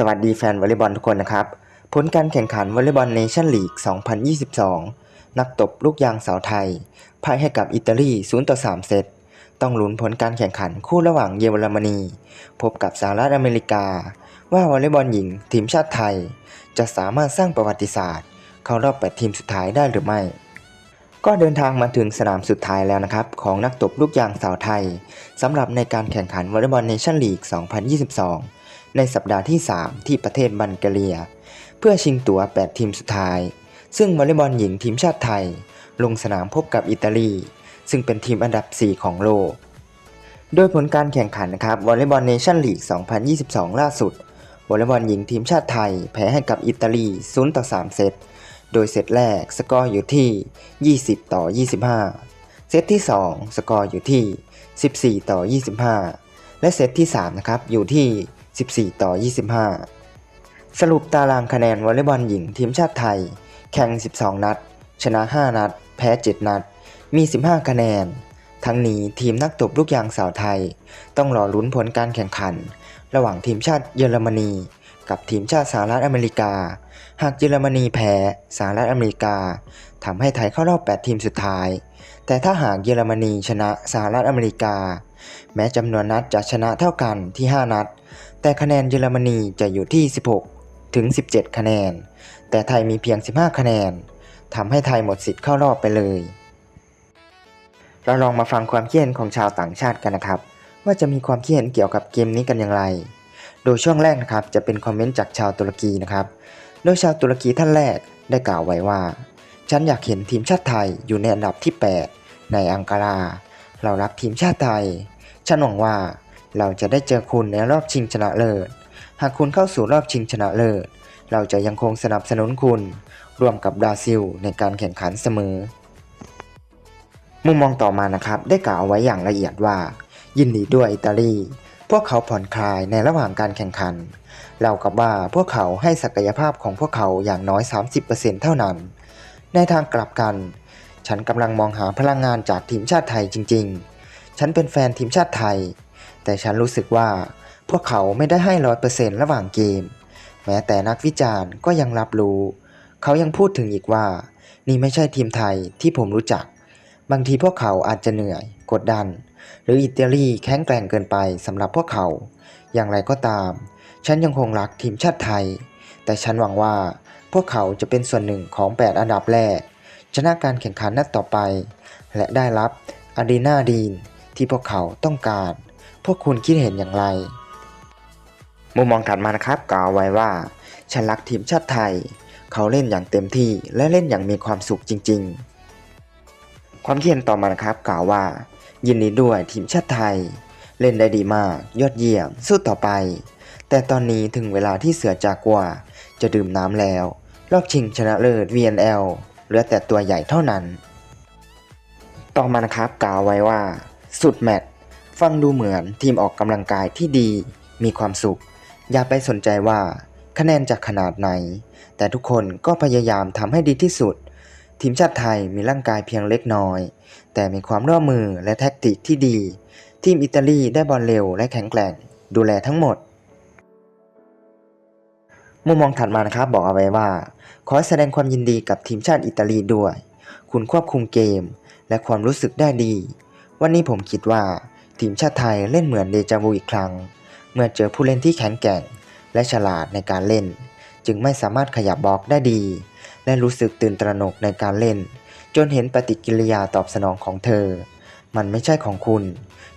สวัสดีแฟนวอลเลย์บอลทุกคนนะครับ ผลการแข่งขันวอลเลย์บอลเนชั่นลีก 2022 นักตบลูกยางสาวไทยพ่ายให้กับอิตาลี 0 ต่อ 3 เซต ต้องลุ้นผลการแข่งขันคู่ระหว่างเยอรมนี พบกับสหรัฐอเมริกา ว่าวอลเลย์บอลหญิงทีมชาติไทย จะสามารถสร้างประวัติศาสตร์ เข้ารอบ 8 ทีมสุดท้ายได้หรือไม่ ก็เดินทางมาถึงสนามสุดท้ายแล้วนะครับ ของนักตบลูกยางสาวไทยสำหรับในการแข่งขันวอลเลย์บอลเนชั่นลีก 2022 ในสัปดาห์ที่ 3 ที่ประเทศบัลแกเรีย เพื่อชิงตั๋ว 8 ทีมสุดท้าย ซึ่งวอลเลย์บอลหญิงทีมชาติไทย ลงสนามพบกับอิตาลี ซึ่งเป็นทีมอันดับ 4 ของโลก โดยผลการแข่งขันนะครับวอลเลย์บอลเนชั่นลีก 2022 ล่าสุดวอลเลย์บอลหญิงทีมชาติไทย แพ้ให้กับอิตาลี0ต่อ3เซต โดยเซตแรกสกอร์อยู่ที่ 20 ต่อ 25 เซตที่ 2 สกอร์อยู่ที่ 14 ต่อ 25 และเซตที่ 3 นะครับ อยู่ที่ 14 ต่อ 25 สรุปตารางคะแนนวอลเลย์บอลหญิงทีมชาติไทย แข่ง 12 นัด ชนะ 5 นัด แพ้ 7 นัด มี 15 คะแนน ทั้งนี้ทีมนักตบลูกยางสาวไทย ต้องรอลุ้นผลการแข่งขัน ระหว่างทีมชาติเยอรมนี กับทีมชาติสหรัฐอเมริกา หากเยอรมนีแพ้สหรัฐอเมริกาทำให้ไทยเข้ารอบ 8 ทีมสุดท้าย แต่ถ้าหากเยอรมนีชนะสหรัฐอเมริกา แม้จำนวนนัดจะชนะเท่ากันที่ 5 นัด แต่คะแนนเยอรมนีจะอยู่ที่ 16 ถึง 17 คะแนน แต่ไทยมีเพียง 15 คะแนนทำให้ไทยหมดสิทธิ์เข้ารอบไปเลย เราลองมาฟังความคิดเห็นของชาวต่างชาติกันนะครับ ว่าจะมีความคิดเห็นเกี่ยวกับเกมนี้กันอย่างไร โดยช่วงแรกนะครับจะเป็นคอมเมนต์จากชาวตุรกีนะครับ โดยชาวตุรกีท่านแรกได้กล่าวไว้ว่า ฉันอยากเห็นทีมชาติไทยอยู่ในอันดับที่ 8 ในอังการา เรารักทีมชาติไทย ฉันหวังว่า เราจะได้เจอคุณในรอบชิงชนะเลิศ หากคุณเข้าสู่รอบชิงชนะเลิศ เราจะยังคงสนับสนุนคุณ ร่วมกับบราซิลในการแข่งขันเสมอ มุมมองต่อมานะครับได้กล่าวไว้อย่างละเอียดว่า ยินดีด้วยอิตาลี พวกเขาผ่อนคลายในระหว่างการแข่งขัน เรากับว่าพวกเขาให้ศักยภาพของพวกเขาอย่างน้อย 30%เท่านั้น ในทางกลับกัน ฉันกำลังมองหาพลังงานจากทีมชาติไทยจริง ๆ ฉันเป็นแฟนทีมชาติไทย แต่ฉันรู้สึกว่า พวกเขาไม่ได้ให้ร้อยเปอร์เซ็นต์ระหว่างเกม แม้แต่นักวิจารณ์ก็ยังรับรู้ เขายังพูดถึงอีกว่า นี่ไม่ใช่ทีมไทยที่ผมรู้จัก บางทีพวกเขาอาจจะเหนื่อย กดดัน หรืออิตาลีแข็งแกร่งเกินไปสำหรับพวกเขา อย่างไรก็ตาม ฉันยังคงรักทีมชาติไทย แต่ฉันหวังว่าพวกเขาจะเป็นส่วนหนึ่งของ 8 อันดับแรก ชนะการแข่งขันนัดต่อไป และได้รับอารีนาดีนที่พวกเขาต้องการ พวกคุณคิดเห็นอย่างไร มุมมองถัดมานะครับกล่าวไว้ว่าฉันรักทีมชาติไทย เขาเล่นอย่างเต็มที่และเล่นอย่างมีความสุขจริง ๆ ความคิดเห็นต่อมานะครับกล่าวว่า ยินดีด้วยทีมชาติไทย เล่นได้ดีมาก ยอดเยี่ยมสู้ต่อไป แต่ตอนนี้ถึงเวลาที่เสือจากัวจะดื่มน้ำแล้ว รอบชิงชนะเลิศ VNL เหลือแต่ตัวใหญ่เท่านั้น ต่อมานะครับกล่าวไว้ว่า สุดแมตช์ ฟังดูเหมือนทีมออกกำลังกายที่ดี มีความสุข อย่าไปสนใจว่า คะแนนจะขนาดไหน แต่ทุกคนก็พยายามทำให้ดีที่สุด ทีมชาติไทยมีร่างกายเพียงเล็กน้อย แต่มีความร่วมมือและแท็กติกที่ดี ทีมอิตาลีได้บอลเร็วและแข็งแกร่ง ดูแลทั้งหมด มุมมองถัดมานะครับบอกเอาไว้ว่า ขอแสดงความยินดีกับทีมชาติอิตาลีด้วย คุณควบคุมเกม และความรู้สึกได้ดี วันนี้ผมคิดว่า ทีมชาติไทยเล่นเหมือนเดจาวูอีกครั้ง เมื่อเจอผู้เล่นที่แข็งแกร่ง และฉลาดในการเล่น จึงไม่สามารถขยับบล็อกได้ดี และรู้สึกตื่นตระหนกในการเล่น จนเห็นปฏิกิริยาตอบสนองของเธอ มันไม่ใช่ของคุณ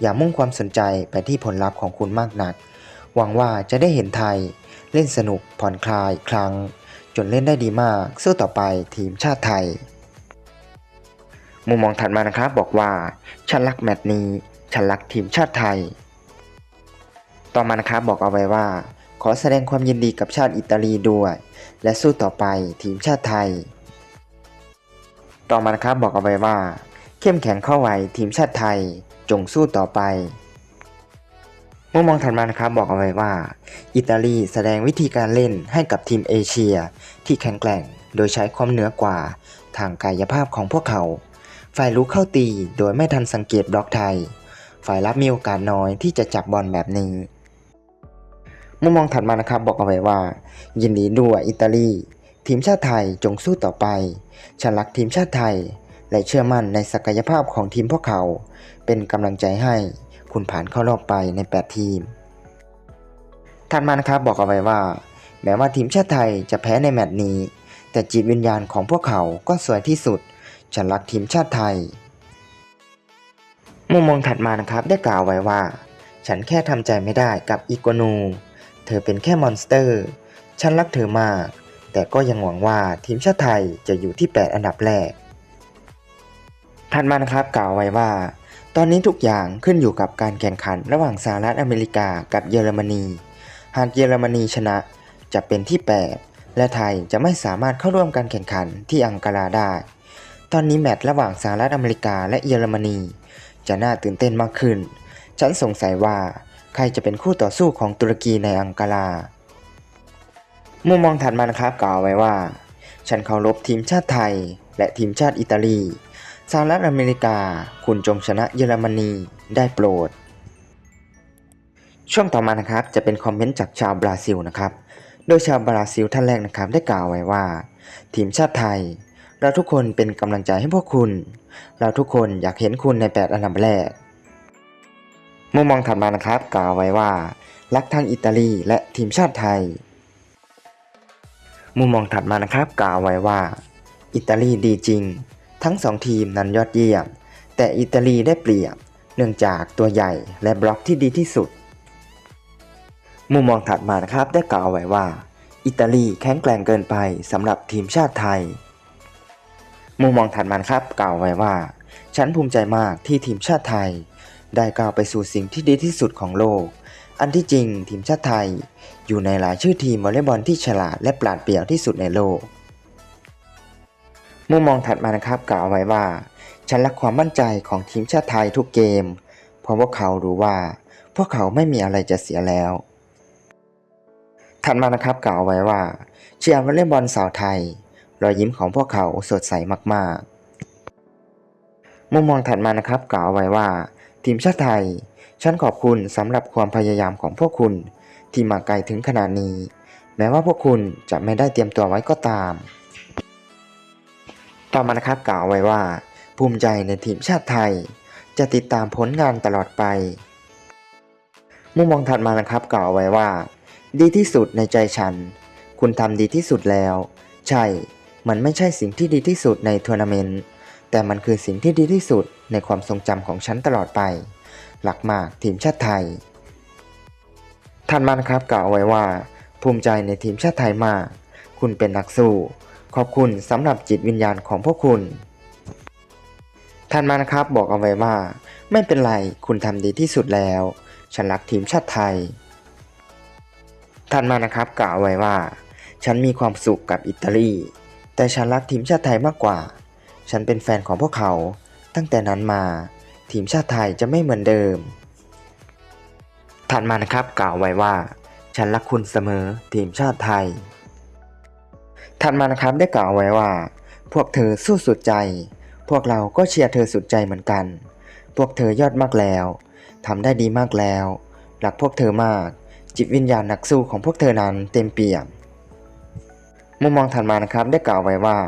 อย่ามุ่งความสนใจไปที่ผลลัพธ์ของคุณมากนัก หวังว่าจะได้เห็นไทย เล่นสนุกผ่อนคลายอีกครั้ง จนเล่นได้ดีมากสู้ต่อไปทีมชาติไทยมุมมองถัดมานะครับบอกว่า ฉันรักแมตช์นี้ ฉันรักทีมชาติไทย ต่อมานะครับบอกเอาไว้ว่า ขอแสดงความยินดีกับชาติอิตาลีด้วย และสู้ต่อไปทีมชาติไทย ต่อมานะครับบอกเอาไว้ว่า เข้มแข็งเข้าไว้ทีมชาติไทยจงสู้ต่อไปมุมมองถัดมานะครับบอกเอาไว้ว่า อิตาลีแสดงวิธีการเล่นให้กับทีมเอเชีย ที่แข็งแกร่งโดยใช้ความเหนือกว่า ทางกายภาพของพวกเขา ฝ่ายลุกเข้าตีโดยไม่ทันสังเกตบล็อกไทย ฝ่ายรับมีโอกาสน้อยที่จะจับบอลแบบนี้ มุมมองถัดมานะครับบอกเอาไว้ว่า ยินดีด้วยอิตาลี ทีมชาติไทยจงสู้ต่อไป ฉันรักทีมชาติไทย และเชื่อมั่นในศักยภาพของทีมพวกเขา เป็นกำลังใจให้คุณผ่านเข้ารอบไปใน 8 ทีมถัดมานะครับบอกเอาไว้ว่า แม้ว่าทีมชาติไทยจะแพ้ในแมตช์นี้ แต่จิตวิญญาณของพวกเขาก็สวยที่สุด ฉันรักทีมชาติไทย มุมมองถัดมานะครับได้กล่าวไว้ว่า ฉันแค่ทำใจไม่ได้กับอีโกนู เธอเป็นแค่มอนสเตอร์ ฉันรักเธอมาก แต่ก็ยังหวังว่าทีมชาติไทยจะอยู่ที่ 8 อันดับแรก ถัดมานะครับกล่าวไว้ว่า ตอนนี้ทุกอย่างขึ้นอยู่กับการแข่งขันระหว่างสหรัฐอเมริกากับเยอรมนี หากเยอรมนีชนะจะเป็นที่ 8 และไทยจะไม่สามารถเข้าร่วมการแข่งขันที่อังการาได้ ตอนนี้แมตช์ระหว่างสหรัฐอเมริกาและเยอรมนี จะน่าตื่นเต้นมากขึ้น ฉันสงสัยว่าใครจะเป็นคู่ต่อสู้ของตุรกีในอังการา มุมมองถัดมานะครับกล่าวไว้ว่า ฉันเคารพทีมชาติไทย และทีมชาติอิตาลีสหรัฐอเมริกา คุณจงชนะเยอรมนีได้โปรด ช่วงต่อมานะครับจะเป็นคอมเมนต์จากชาวบราซิลนะครับ โดยชาวบราซิลท่านแรกนะครับได้กล่าวไว้ว่า ทีมชาติไทย เราทุกคนเป็นกำลังใจให้พวกคุณ เราทุกคนอยากเห็นคุณใน 8 อันดับแรก มุมมองถัดมานะครับ กล่าวไว้ว่า รักทั้งอิตาลีและทีมชาติไทย มุมมองถัดมานะครับ กล่าวไว้ว่า อิตาลีดีจริง ทั้งสองทีมนั้นยอดเยี่ยม แต่อิตาลีได้เปรียบ เนื่องจากตัวใหญ่และบล็อกที่ดีที่สุด มุมมองถัดมานะครับได้กล่าวไว้ว่า อิตาลีแข็งแกร่งเกินไปสำหรับทีมชาติไทย มุมมองถัดมาครับ กล่าวไว้ว่า ฉันภูมิใจมากที่ทีมชาติไทย ได้ก้าวไปสู่สิ่งที่ดีที่สุดของโลก อันที่จริงทีมชาติไทย อยู่ในหลายชื่อทีมวอลเลย์บอลที่ฉลาดและปราดเปรียวที่สุดในโลก มุมมองถัดมานะครับ กล่าวไว้ว่า ฉันรักความมั่นใจของทีมชาติไทยทุกเกม เพราะพวกเขารู้ว่า พวกเขาไม่มีอะไรจะเสียแล้วถัดมานะครับกล่าวไว้ว่าเชียร์วอลเลย์บอลสาวไทย รอยยิ้มของพวกเขาสดใสมากๆ มุมมองถัดมานะครับกล่าวไว้ว่า ทีมชาติไทย ฉันขอบคุณสำหรับความพยายามของพวกคุณ ที่มาไกลถึงขนาดนี้ แม้ว่าพวกคุณจะไม่ได้เตรียมตัวไว้ก็ตาม ต่อมานะครับกล่าวไว้ว่า ภูมิใจในทีมชาติไทย จะติดตามผลงานตลอดไป มุมมองถัดมานะครับกล่าวไว้ว่า ดีที่สุดในใจฉัน คุณทำดีที่สุดแล้ว ใช่ มันไม่ใช่สิ่งที่ดีที่สุดในทัวร์นาเมนต์แต่มันคือสิ่งที่ดีที่สุดในความทรงจำของฉันตลอดไป หลักมากทีมชาติไทยถัดมานครับกล่าวไว้ว่า ภูมิใจในทีมชาติไทยมาก คุณเป็นนักสู้ ขอบคุณสำหรับจิตวิญญาณของพวกคุณถัดมานะครับบอกเอาไว้ว่า ไม่เป็นไรคุณทำดีที่สุดแล้ว ฉันรักทีมชาติไทยถัดมานะครับกล่าวไว้ว่า ฉันมีความสุขกับอิตาลี แต่ฉันรักทีมชาติไทยมากกว่า ฉันเป็นแฟนของพวกเขา ตั้งแต่นั้นมา ทีมชาติไทยจะไม่เหมือนเดิม ถัดมานะครับกล่าวไว้ว่า ฉันรักคุณเสมอทีมชาติไทย ถัดมานะครับได้กล่าวไว้ว่า พวกเธอสู้สุดใจ พวกเราก็เชียร์เธอสุดใจเหมือนกัน พวกเธอยอดมากแล้วทำได้ดีมากแล้วรักพวกเธอมาก จิตวิญญาณนักสู้ของพวกเธอนั้นเต็มเปี่ยม มุมมองถัดมานะครับได้กล่าวไว้ว่า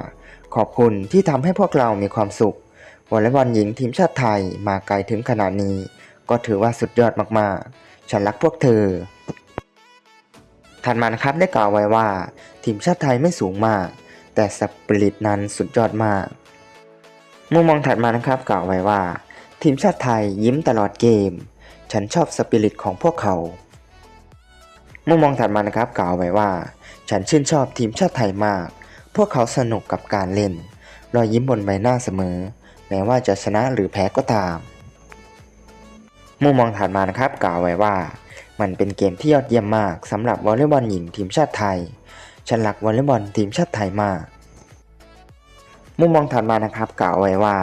ขอบคุณที่ทำให้พวกเรามีความสุขวอลเลย์บอลหญิงทีมชาติไทยมาไกลถึงขนาดนี้ ก็ถือว่าสุดยอดมากๆ ฉันรักพวกเธอ ถัดมานะครับได้กล่าวไว้ว่า ทีมชาติไทยไม่สูงมาก แต่สปิริตนั้นสุดยอดมาก มุมมองถัดมานะครับกล่าวไว้ว่า ทีมชาติไทยยิ้มตลอดเกม ฉันชอบสปิริตของพวกเขา มุมมองถัดมานะครับกล่าวไว้ว่า ฉันชื่นชอบทีมชาติไทยมาก พวกเขาสนุกกับการเล่น รอยยิ้มบนใบหน้าเสมอ แม้ว่าจะชนะหรือแพ้ก็ตาม มุมมองถัดมานะครับกล่าวไว้ว่า มันเป็นเกมที่ยอดเยี่ยมมากสำหรับวอลเลย์บอลหญิงทีมชาติไทย ฉันรักวอลเลย์บอลทีมชาติไทยมาก มุมมองถัดมานะครับกล่าวไว้ว่า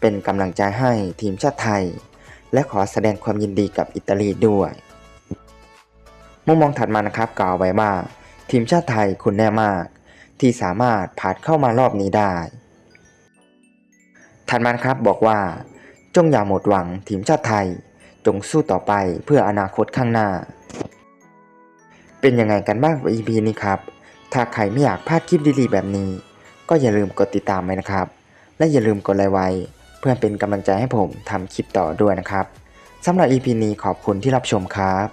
เป็นกำลังใจให้ทีมชาติไทย และขอแสดงความยินดีกับอิตาลีด้วย มุมมองถัดมานะครับกล่าวไว้ว่า ทีมชาติไทยคุณแน่มาก ที่สามารถผ่านเข้ามารอบนี้ได้ถัดมานครับบอกว่า จงอย่าหมดหวังทีมชาติไทย จงสู้ต่อไปเพื่ออนาคตข้างหน้า เป็นยังไงกันบ้าง EP นี้ครับ ถ้าใครไม่อยากพลาดคลิปดีๆ แบบนี้ ก็อย่าลืมกดติดตามไว้นะครับ และอย่าลืมกดไลค์ไว้ เพื่อเป็นกำลังใจให้ผมทำคลิปต่อด้วยนะครับสำหรับ EP นี้ขอบคุณที่รับชมครับ